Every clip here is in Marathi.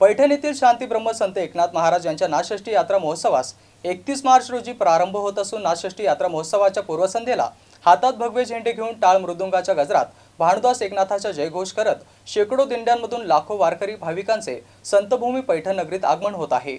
पैठण येथील शांती ब्रह्म संत एकनाथ महाराज यांच्या नाथषष्ठी यात्रा महोत्सवास एकतीस मार्च रोजी प्रारंभ होत असून नाथषष्ठी यात्रा महोत्सवाच्या पूर्वसंध्येला हातात भगवे झेंडे घेऊन टाळ मृदुंगाच्या गजरात भानुदास एकनाथाचा जयघोष करत शेकडो दिंड्यांमधून लाखो वारकरी भाविकांचे संतभूमी पैठण नगरीत आगमन होत आहे.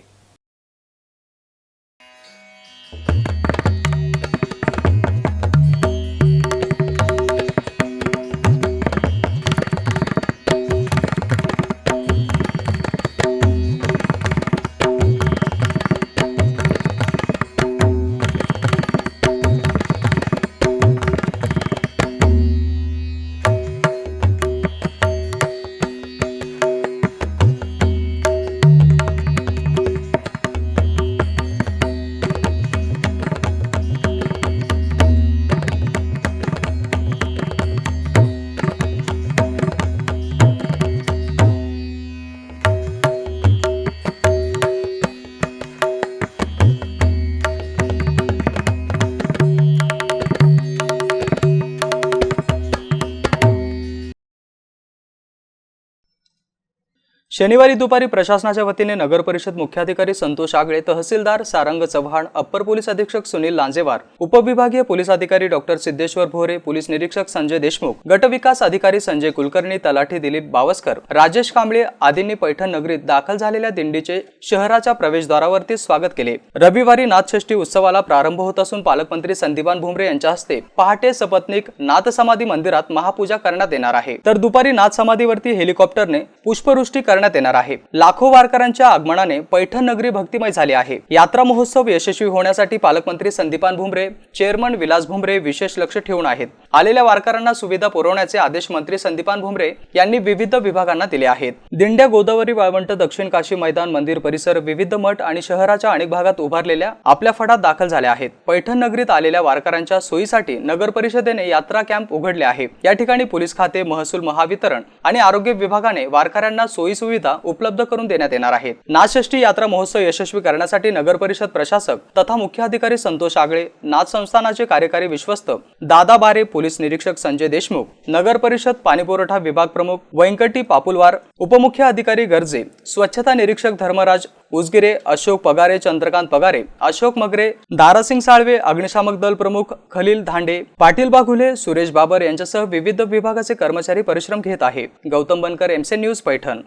शनिवारी दुपारी प्रशासनाच्या वतीने नगर परिषद मुख्याधिकारी संतोष आगळे तहसीलदार सारंग चव्हाण अप्पर पोलीस अधीक्षक सुनील लांजेवार उपविभागीय पोलीस अधिकारी डॉक्टर सिद्धेश्वर भोरे पोलीस निरीक्षक संजय देशमुख गटविकास अधिकारी संजय कुलकर्णी तलाठी दिलीप बावस्कर राजेश कांबळे आदींनी पैठण नगरीत दाखल झालेल्या दिंडीचे शहराच्या प्रवेशद्वारावरती स्वागत केले. रविवारी नाथषष्ठी उत्सवाला प्रारंभ होत असून पालकमंत्री संदीपान भुमरे यांच्या हस्ते पहाटे सपत्निक नाथ समाधी मंदिरात महापूजा करण्यात येणार आहे. तर दुपारी नाथ समाधीवरती हेलिकॉप्टरने पुष्पवृष्टी करण्यात येणार आहे. लाखो वारकऱ्यांच्या आगमनाने पैठण नगरी भक्तिमय झाली आहे. यात्रा महोत्सव यशस्वी होण्यासाठी पालकमंत्री संदीपान भुमरे चेअरमन विलास भुमरे विशेष लक्ष ठेवून आहेत. आलेल्या वारकऱ्यांना सुविधा पुरवण्याचे आदेश मंत्री संदीपान भुमरे यांनी विविध विभागांना दिले आहेत. दिंड्या गोदावरी वाळवंट दक्षिण काशी मैदान मंदिर परिसर विविध मठ आणि शहराच्या अनेक भागात उभारलेल्या आपल्या फडात दाखल झाल्या आहेत. पैठण नगरीत आलेल्या वारकऱ्यांच्या सोयीसाठी नगर परिषदेने यात्रा कॅम्प उघडले आहे. या ठिकाणी पोलीस खाते महसूल महावितरण आणि आरोग्य विभागाने वारकऱ्यांना सोयी सुविधा उपलब्ध करून देण्यात येणार आहेत. नाथषष्ठी यात्रा महोत्सव यशस्वी करण्यासाठी नगर परिषद प्रशासक तथा मुख्याधिकारी संतोष आगळे नाथ संस्थानाचे कार्यकारी विश्वस्त दादा बारे पोलीस निरीक्षक संजय देशमुख नगर परिषद पाणीपुरवठा विभाग प्रमुख व्यंकटी पापुलवार उपमुख्य अधिकारी गर्जे स्वच्छता निरीक्षक धर्मराज उजगिरे अशोक पगारे चंद्रकांत पगारे अशोक मगरे दारासिंग साळवे अग्निशामक दल प्रमुख खलील धांडे पाटील बाघुले सुरेश बाबर यांच्यासह विविध विभागाचे कर्मचारी परिश्रम घेत आहे गौतम बनकर एमसी न्यूज पैठण.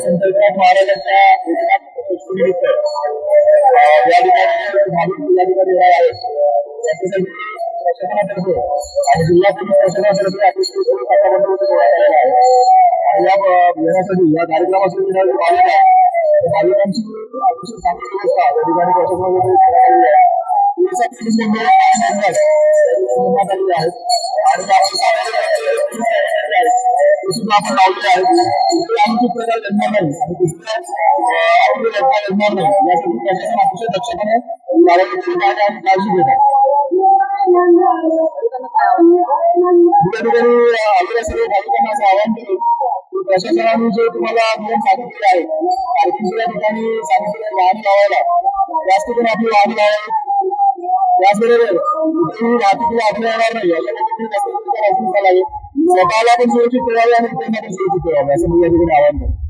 संकल्पना महाराजांच्या एकनाथ संस्कृतीनिमित्त या ठिकाणी भाविक आहेत त्याच्यासाठी प्रशासनातर्फे आणि जिल्हा पोलीस प्रशासनातर्फे अतिशय करण्यात आहे आणि या ब- येण्यासाठी या कार्यक्रमासाठी येणारे भाविक आहेत भाविकांची अतिशय चांगली व्यवस्था या ठिकाणी प्रशासनाकडे करण्यात आलेली आहे पोलिसात आहेत आणि ते सुद्धा आपण लावलेले आहेत इथे आणखी प्रकार घडणार नाही आणि दुसऱ्या आपली घटना घडणार नाही यासाठी प्रशासन अतिशय दक्षतेने कार्यक्रम आहे आणि काळजी घेत आहे दुसऱ्या ठिकाणी आपल्या सर्व भाविकांना असं आवाहन केले की प्रशासनाने जे तुम्हाला नियम सांगितलेले आहे पार्किंगच्या ठिकाणी सांगितलेले वाहन लावायला त्याच ठिकाणी आपली वाहन लावावी त्याचबरोबर कुठेही वाहतुकीला अडथळा येणार नाही अशा पद्धतीने रस्त्याची वाहतूक चालावी स्वतःला पण सुरक्षित ठेवावी आणि इतरांना पण सुरक्षित ठेवावे असं मी या ठिकाणी आवाहन करतो